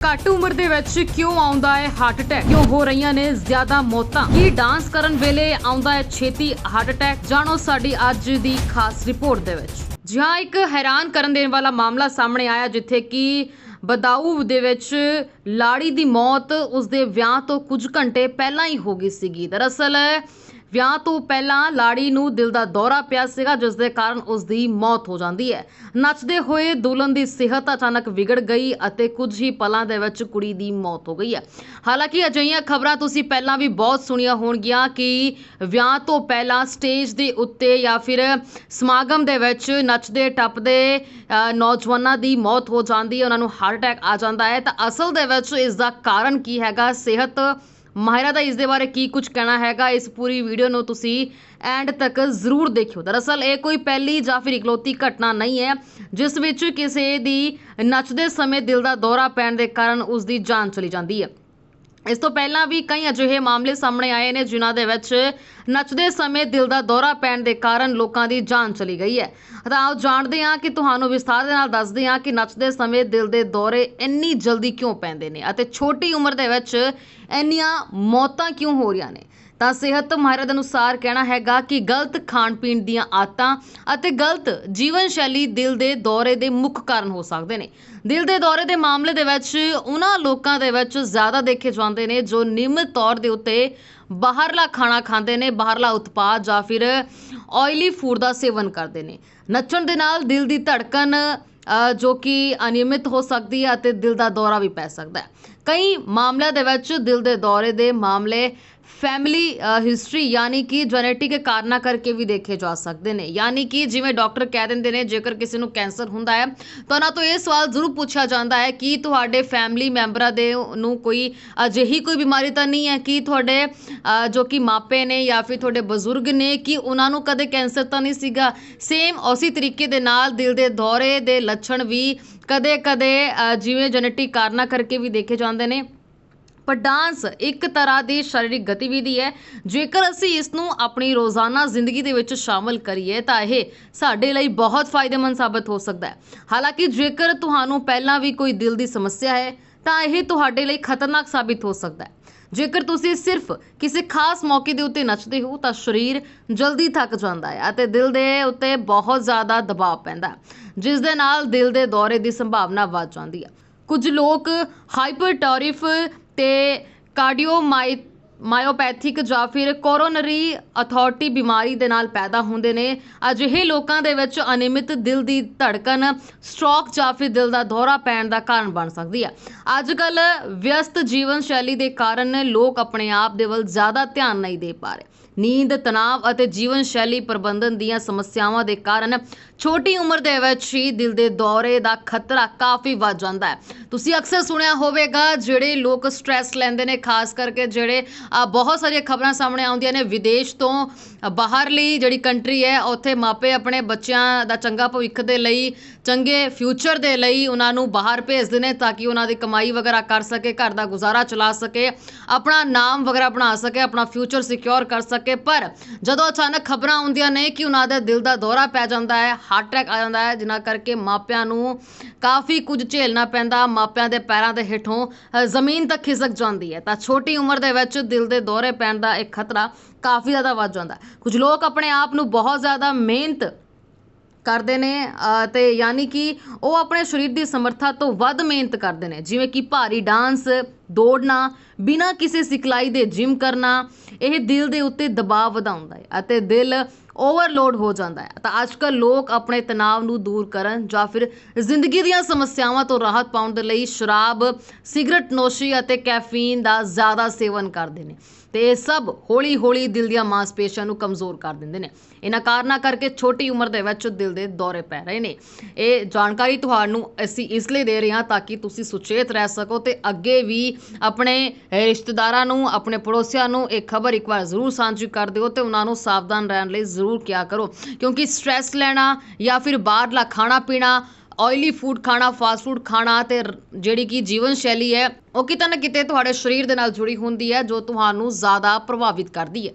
ਘੱਟ ਉਮਰ ਦੇ ਵਿੱਚ ਕਿਉਂ ਆਉਂਦਾ ਹੈ ਹਾਰਟ ਅਟੈਕ ਕਿਉਂ ਹੋ ਰਹੀਆਂ ਨੇ ਜ਼ਿਆਦਾ ਮੌਤਾਂ? ਕੀ ਡਾਂਸ ਕਰਨ ਵੇਲੇ ਆਉਂਦਾ ਹੈ ਛੇਤੀ ਹਾਰਟ ਅਟੈਕ ਜਾਣੋ ਸਾਡੀ ਅੱਜ ਦੀ ਖਾਸ ਰਿਪੋਰਟ ਦੇ ਵਿੱਚ। ਜਿਹਾ ਇੱਕ ਹੈਰਾਨ ਕਰਨ ਦੇਣ ਵਾਲਾ ਮਾਮਲਾ ਸਾਹਮਣੇ ਆਇਆ, ਜਿੱਥੇ ਕਿ ਬਦਾਊ ਦੇ ਵਿੱਚ ਲਾੜੀ ਦੀ ਮੌਤ ਉਸਦੇ ਵਿਆਹ ਤੋਂ ਕੁਝ ਘੰਟੇ ਪਹਿਲਾਂ ਹੀ ਹੋ ਗਈ ਸੀਗੀ। ਦਰਅਸਲ ਵਿਆਹ ਤੋਂ ਪਹਿਲਾਂ ਲਾੜੀ ਨੂੰ ਦਿਲ ਦਾ ਦੌਰਾ ਪਿਆ ਸੀਗਾ ਜਿਸ ਦੇ ਕਾਰਨ ਉਸ ਦੀ ਮੌਤ ਹੋ ਜਾਂਦੀ ਹੈ। ਨੱਚਦੇ ਹੋਏ ਦੁਲਹਨ ਦੀ ਸਿਹਤ ਅਚਾਨਕ ਵਿਗੜ ਗਈ ਅਤੇ ਕੁਝ ਹੀ ਪਲਾਂ ਦੇ ਵਿੱਚ ਕੁੜੀ ਦੀ ਮੌਤ ਹੋ ਗਈ ਹੈ। ਹਾਲਾਂਕਿ ਅਜਿਹੀਆਂ ਖਬਰਾਂ ਤੁਸੀਂ ਪਹਿਲਾਂ ਵੀ ਬਹੁਤ ਸੁਣੀਆਂ ਹੋਣਗੀਆਂ ਕਿ ਵਿਆਹ ਤੋਂ ਪਹਿਲਾਂ ਸਟੇਜ ਦੇ ਉੱਤੇ ਜਾਂ ਫਿਰ ਸਮਾਗਮ ਦੇ ਵਿੱਚ ਨੱਚਦੇ, ਟੱਪਦੇ ਨੌਜਵਾਨਾਂ ਦੀ ਮੌਤ ਹੋ ਜਾਂਦੀ ਹੈ, ਉਹਨਾਂ ਨੂੰ ਹਾਰਟ ਅਟੈਕ ਆ ਜਾਂਦਾ ਹੈ। ਤਾਂ ਅਸਲ ਦੇ ਵਿੱਚ ਇਸ ਦਾ ਕਾਰਨ ਕੀ ਹੈਗਾ? ਸਿਹਤ ਮਾਹਿਰਾ ਦਾ ਇਸ ਦੇ ਬਾਰੇ ਕੀ ਕੁਝ ਕਹਿਣਾ ਹੈਗਾ, ਇਸ ਪੂਰੀ ਵੀਡੀਓ ਨੂੰ ਤੁਸੀਂ ਐਂਡ ਤੱਕ ਜ਼ਰੂਰ ਦੇਖਿਓ। ਦਰਅਸਲ ਇਹ ਕੋਈ ਪਹਿਲੀ ਜਾਂ ਫਿਰ ਇਕਲੌਤੀ ਘਟਨਾ ਨਹੀਂ ਹੈ, ਜਿਸ ਵਿੱਚ ਕਿਸੇ ਦੀ ਨੱਚਦੇ ਸਮੇਂ ਦਿਲ ਦਾ ਦੌਰਾ ਪੈਣ ਦੇ ਕਾਰਨ ਉਸ ਦੀ ਜਾਨ ਚਲੀ ਜਾਂਦੀ ਹੈ। ਇਸ ਤੋਂ ਪਹਿਲਾਂ ਵੀ ਕਈ ਅਜਿਹੇ ਮਾਮਲੇ ਸਾਹਮਣੇ ਆਏ ਨੇ, ਜਿਨ੍ਹਾਂ ਦੇ ਵਿੱਚ ਨੱਚਦੇ ਸਮੇਂ ਦਿਲ ਦਾ ਦੌਰਾ ਪੈਣ ਦੇ ਕਾਰਨ ਲੋਕਾਂ ਦੀ ਜਾਨ ਚਲੀ ਗਈ ਹੈ। ਤਾਂ ਆਓ ਜਾਣਦੇ ਹਾਂ ਕਿ ਤੁਹਾਨੂੰ ਵਿਸਥਾਰ ਦੇ ਨਾਲ ਦੱਸਦੇ ਹਾਂ ਕਿ ਨੱਚਦੇ ਸਮੇਂ ਦਿਲ ਦੇ ਦੌਰੇ ਇੰਨੀ ਜਲਦੀ ਕਿਉਂ ਪੈਂਦੇ ਨੇ ਅਤੇ ਛੋਟੀ ਉਮਰ ਦੇ ਵਿੱਚ ਇੰਨੀਆਂ ਮੌਤਾਂ ਕਿਉਂ ਹੋ ਰਹੀਆਂ ਨੇ। ਤਾਂ ਸਿਹਤ ਮਾਹਿਰਾਂ ਦੇ ਅਨੁਸਾਰ ਕਹਿਣਾ ਹੈਗਾ ਕਿ ਗਲਤ ਖਾਣ ਪੀਣ ਦੀਆਂ ਆਦਤਾਂ ਅਤੇ ਗਲਤ ਜੀਵਨ ਸ਼ੈਲੀ ਦਿਲ ਦੇ ਦੌਰੇ ਦੇ ਮੁੱਖ ਕਾਰਨ ਹੋ ਸਕਦੇ ਨੇ। ਦਿਲ ਦੇ ਦੌਰੇ ਦੇ ਮਾਮਲੇ ਦੇ ਵਿੱਚ ਉਹਨਾਂ ਲੋਕਾਂ ਦੇ ਵਿੱਚ ਜ਼ਿਆਦਾ ਦੇਖੇ ਜਾਂਦੇ ਨੇ ਜੋ ਨਿਯਮਿਤ ਤੌਰ ਦੇ ਉੱਤੇ ਬਾਹਰਲਾ ਖਾਣਾ ਖਾਂਦੇ ਨੇ, ਬਾਹਰਲਾ ਉਤਪਾਦ ਜਾਂ ਫਿਰ ਆਇਲੀ ਫੂਡ ਦਾ ਸੇਵਨ ਕਰਦੇ ਨੇ। ਨੱਚਣ ਦੇ ਨਾਲ ਦਿਲ ਦੀ ਧੜਕਨ ਜੋ ਕਿ ਅਨਿਯਮਿਤ ਹੋ ਸਕਦੀ ਹੈ ਅਤੇ ਦਿਲ ਦਾ ਦੌਰਾ ਵੀ ਪੈ ਸਕਦਾ ਹੈ। ਕਈ ਮਾਮਲਿਆਂ ਦੇ ਵਿੱਚ ਦਿਲ ਦੇ ਦੌਰੇ ਦੇ ਮਾਮਲੇ ਫੈਮਿਲੀ ਹਿਸਟਰੀ uh, ਯਾਨੀ ਕਿ ਜੈਨੇਟਿਕ ਕਾਰਨਾਂ ਕਰਕੇ ਵੀ ਦੇਖੇ ਜਾ ਸਕਦੇ ਨੇ। ਯਾਨੀ ਕਿ ਜਿਵੇਂ ਡਾਕਟਰ ਕਹਿ ਦਿੰਦੇ ਨੇ, ਜੇਕਰ ਕਿਸੇ ਨੂੰ ਕੈਂਸਰ ਹੁੰਦਾ ਹੈ, ਤਾਂ ਉਹਨਾਂ ਤੋਂ ਇਹ ਸਵਾਲ ਜ਼ਰੂਰ ਪੁੱਛਿਆ ਜਾਂਦਾ ਹੈ ਕਿ ਤੁਹਾਡੇ ਫੈਮਿਲੀ ਮੈਂਬਰਾਂ ਦੇ ਨੂੰ ਕੋਈ ਅਜਿਹੀ ਕੋਈ ਬਿਮਾਰੀ ਤਾਂ ਨਹੀਂ ਹੈ ਕਿ ਤੁਹਾਡੇ ਜੋ ਕਿ ਮਾਪੇ ਨੇ ਜਾਂ ਫਿਰ ਤੁਹਾਡੇ ਬਜ਼ੁਰਗ ਨੇ ਕਿ ਉਹਨਾਂ ਨੂੰ ਕਦੇ ਕੈਂਸਰ ਤਾਂ ਨਹੀਂ ਸੀਗਾ? ਸੇਮ ਉਸੇ ਤਰੀਕੇ ਦੇ ਨਾਲ ਦਿਲ ਦੇ ਦੌਰੇ ਦੇ ਲੱਛਣ ਵੀ ਕਦੇ-ਕਦੇ ਜਿਵੇਂ ਜੈਨੇਟਿਕ ਕਾਰਨਾਂ ਕਰਕੇ ਵੀ ਦੇਖੇ ਜਾਂਦੇ ਨੇ। ਪਰ ਡਾਂਸ ਇੱਕ ਤਰ੍ਹਾਂ ਦੀ ਸਰੀਰਕ ਗਤੀਵਿਧੀ ਹੈ। ਜੇਕਰ ਅਸੀਂ ਇਸ ਨੂੰ ਆਪਣੀ ਰੋਜ਼ਾਨਾ ਜ਼ਿੰਦਗੀ ਦੇ ਵਿੱਚ ਸ਼ਾਮਲ ਕਰੀਏ, ਤਾਂ ਇਹ ਸਾਡੇ ਲਈ ਬਹੁਤ ਫਾਇਦੇਮੰਦ ਸਾਬਤ ਹੋ ਸਕਦਾ ਹੈ। ਹਾਲਾਂਕਿ ਜੇਕਰ ਤੁਹਾਨੂੰ ਪਹਿਲਾਂ ਵੀ ਕੋਈ ਦਿਲ ਦੀ ਸਮੱਸਿਆ ਹੈ, ਤਾਂ ਇਹ ਤੁਹਾਡੇ ਲਈ ਖਤਰਨਾਕ ਸਾਬਿਤ ਹੋ ਸਕਦਾ ਹੈ। ਜੇਕਰ ਤੁਸੀਂ ਸਿਰਫ ਕਿਸੇ ਖਾਸ ਮੌਕੇ ਦੇ ਉੱਤੇ ਨੱਚਦੇ ਹੋ, ਤਾਂ ਸਰੀਰ ਜਲਦੀ ਥੱਕ ਜਾਂਦਾ ਹੈ ਅਤੇ ਦਿਲ ਦੇ ਉੱਤੇ ਬਹੁਤ ਜ਼ਿਆਦਾ ਦਬਾਅ ਪੈਂਦਾ ਜਿਸ ਦੇ ਨਾਲ ਦਿਲ ਦੇ ਦੌਰੇ ਦੀ ਸੰਭਾਵਨਾ ਵੱਧ ਜਾਂਦੀ ਹੈ। ਕੁਝ ਲੋਕ ਹਾਈਪਰਟੋਰਿਫ ਤੇ ਕਾਰਡੀਓਮਾਈ ਮਾਇਓਪੈਥਿਕ ਜਾਂ ਫਿਰ ਕੋਰੋਨਰੀ ਅਥਾਰਟੀ ਬਿਮਾਰੀ ਦੇ ਨਾਲ ਪੈਦਾ ਹੁੰਦੇ ਨੇ। ਅਜਿਹੇ ਲੋਕਾਂ ਦੇ ਵਿੱਚ ਅਨਿਯਮਿਤ ਦਿਲ ਦੀ ਧੜਕਨ ਸਟ੍ਰੋਕ ਜਾਂ ਫਿਰ ਦਿਲ ਦਾ ਦੌਰਾ ਪੈਣ ਦਾ ਕਾਰਨ ਬਣ ਸਕਦੀ ਹੈ ਅੱਜ ਕੱਲ ਵਿਅਸਤ ਜੀਵਨ ਸ਼ੈਲੀ ਦੇ ਕਾਰਨ ਲੋਕ ਆਪਣੇ ਆਪ ਦੇ ਵੱਲ ਜ਼ਿਆਦਾ ਧਿਆਨ ਨਹੀਂ ਦੇ ਪਾ ਰਹੇ। ਨੀਂਦ ਤਣਾਅ ਅਤੇ ਜੀਵਨ ਸ਼ੈਲੀ ਪ੍ਰਬੰਧਨ ਦੀਆਂ ਸਮੱਸਿਆਵਾਂ ਦੇ ਕਾਰਨ ਛੋਟੀ ਉਮਰ ਦੇ ਵਿੱਚ ਹੀ ਦਿਲ ਦੇ ਦੌਰੇ ਦਾ ਖਤਰਾ ਕਾਫੀ ਵੱਧ ਜਾਂਦਾ ਹੈ। ਤੁਸੀਂ ਅਕਸਰ ਸੁਣਿਆ ਹੋਵੇਗਾ, ਜਿਹੜੇ ਲੋਕ ਸਟ੍ਰੈਸ ਲੈਂਦੇ ਨੇ, ਖਾਸ ਕਰਕੇ ਜਿਹੜੇ ਬਹੁਤ ਸਾਰੀਆਂ ਖਬਰਾਂ ਸਾਹਮਣੇ ਆਉਂਦੀਆਂ ਨੇ, ਵਿਦੇਸ਼ ਤੋਂ ਬਾਹਰਲੀ ਜਿਹੜੀ ਕੰਟਰੀ ਹੈ, ਉੱਥੇ ਮਾਪੇ ਆਪਣੇ ਬੱਚਿਆਂ ਦਾ ਚੰਗਾ ਭਵਿੱਖ ਦੇ ਲਈ, ਚੰਗੇ ਫਿਊਚਰ ਦੇ ਲਈ ਉਹਨਾਂ ਨੂੰ ਬਾਹਰ ਭੇਜਦੇ ਨੇ ਤਾਂ ਕਿ ਉਹਨਾਂ ਦੀ ਕਮਾਈ ਵਗੈਰਾ ਕਰ ਸਕੇ, ਘਰ ਦਾ ਗੁਜ਼ਾਰਾ ਚਲਾ ਸਕੇ, ਆਪਣਾ ਨਾਮ ਵਗੈਰਾ ਬਣਾ ਸਕੇ, ਆਪਣਾ ਫਿਊਚਰ ਸਿਕਿਉਰ ਕਰ ਸਕੇ। ਪਰ ਜਦੋਂ ਅਚਾਨਕ ਖਬਰਾਂ ਆਉਂਦੀਆਂ ਨੇ ਕਿ ਉਹਨਾਂ ਦਾ ਦਿਲ ਦਾ ਦੌਰਾ ਪੈ ਜਾਂਦਾ ਹੈ ਹਾਰਟ ਅਟੈਕ ਆ ਜਾਂਦਾ ਹੈ ਜਿਨ੍ਹਾਂ ਕਰਕੇ ਮਾਪਿਆਂ ਨੂੰ ਕਾਫੀ ਕੁਝ ਝੇਲਣਾ ਪੈਂਦਾ ਮਾਪਿਆਂ ਦੇ ਪੈਰਾਂ ਦੇ ਹੇਠੋਂ ਜ਼ਮੀਨ ਤੱਕ ਖਿਸਕ ਜਾਂਦੀ ਹੈ। ਤਾਂ ਛੋਟੀ ਉਮਰ ਦੇ ਵਿੱਚ ਦਿਲ ਦੇ ਦੌਰੇ ਪੈਣ ਦਾ ਇੱਕ ਖਤਰਾ ਕਾਫੀ ਜ਼ਿਆਦਾ ਵੱਧ ਜਾਂਦਾ ਕੁਝ ਲੋਕ ਆਪਣੇ ਆਪ ਨੂੰ ਬਹੁਤ ਜ਼ਿਆਦਾ ਮਿਹਨਤ ਕਰਦੇ ਨੇ ਅ, ਤੇ ਯਾਨੀ ਕਿ ਉਹ ਆਪਣੇ ਸਰੀਰ ਦੀ ਸਮਰੱਥਾ ਤੋਂ ਵੱਧ ਮਿਹਨਤ ਕਰਦੇ ਨੇ। ਜਿਵੇਂ ਕਿ ਭਾਰੀ ਡਾਂਸ ਦੌੜਨਾ, ਬਿਨਾਂ ਕਿਸੇ ਸਿਖਲਾਈ ਦੇ ਜਿਮ ਕਰਨਾ, ਇਹ ਦਿਲ ਦੇ ਉੱਤੇ ਦਬਾਅ ਵਧਾਉਂਦਾ ਹੈ ਅਤੇ ਦਿਲ ਓਵਰਲੋਡ ਹੋ ਜਾਂਦਾ ਹੈ। ਤਾਂ ਅੱਜਕੱਲ ਲੋਕ ਆਪਣੇ ਤਣਾਅ ਨੂੰ ਦੂਰ ਕਰਨ ਜਾਂ ਫਿਰ ਜ਼ਿੰਦਗੀ ਦੀਆਂ ਸਮੱਸਿਆਵਾਂ ਤੋਂ ਰਾਹਤ ਪਾਉਣ ਦੇ ਲਈ ਸ਼ਰਾਬ, ਸਿਗਰਟ ਨੋਸ਼ੀ ਅਤੇ ਕੈਫੀਨ ਦਾ ਜ਼ਿਆਦਾ ਸੇਵਨ ਕਰਦੇ ਨੇ ਤੇ ਇਹ ਸਭ ਹੌਲੀ-ਹੌਲੀ ਦਿਲ ਦੀਆਂ ਮਾਸਪੇਸ਼ੀਆਂ ਨੂੰ ਕਮਜ਼ੋਰ ਕਰ ਦਿੰਦੇ ਨੇ। ਇਹਨਾਂ ਕਾਰਨਾਂ ਕਰਕੇ ਛੋਟੀ ਉਮਰ ਦੇ ਵਿੱਚ ਦਿਲ ਦੇ ਦੌਰੇ ਪੈ ਰਹੇ ਨੇ। ਇਹ ਜਾਣਕਾਰੀ ਤੁਹਾਨੂੰ ਅਸੀਂ ਇਸ ਲਈ ਦੇ ਰਹੇ ਹਾਂ ਤਾਂ ਕਿ ਤੁਸੀਂ ਸੁਚੇਤ ਰਹਿ ਸਕੋ ਤੇ ਅੱਗੇ ਵੀ ਆਪਣੇ ਰਿਸ਼ਤੇਦਾਰਾਂ ਨੂੰ, ਆਪਣੇ ਪੜੋਸੀਆਂ ਨੂੰ ਇਹ ਖਬਰ ਇੱਕ ਵਾਰ ਜ਼ਰੂਰ ਸਾਂਝੀ ਕਰ ਦਿਓ ਤੇ ਉਹਨਾਂ ਨੂੰ ਸਾਵਧਾਨ ਰਹਿਣ ਲਈ ਜ਼ਰੂਰ ਕਿਹਾ ਕਰੋ। ਕਿਉਂਕਿ ਸਟ੍ਰੈਸ ਲੈਣਾ ਜਾਂ ਫਿਰ ਬਾਹਰਲਾ ਖਾਣਾ ਪੀਣਾ ਆਇਲੀ ਫੂਡ ਖਾਣਾ ਫਾਸਟ ਫੂਡ ਖਾਣਾ ਤੇ ਜਿਹੜੀ ਕਿ ਜੀਵਨ ਸ਼ੈਲੀ ਹੈ, ਉਹ ਕਿਤੇ ਨਾ ਕਿਤੇ ਤੁਹਾਡੇ ਸਰੀਰ ਦੇ ਨਾਲ ਜੁੜੀ ਹੁੰਦੀ ਹੈ, ਜੋ ਤੁਹਾਨੂੰ ਜ਼ਿਆਦਾ ਪ੍ਰਭਾਵਿਤ ਕਰਦੀ ਹੈ।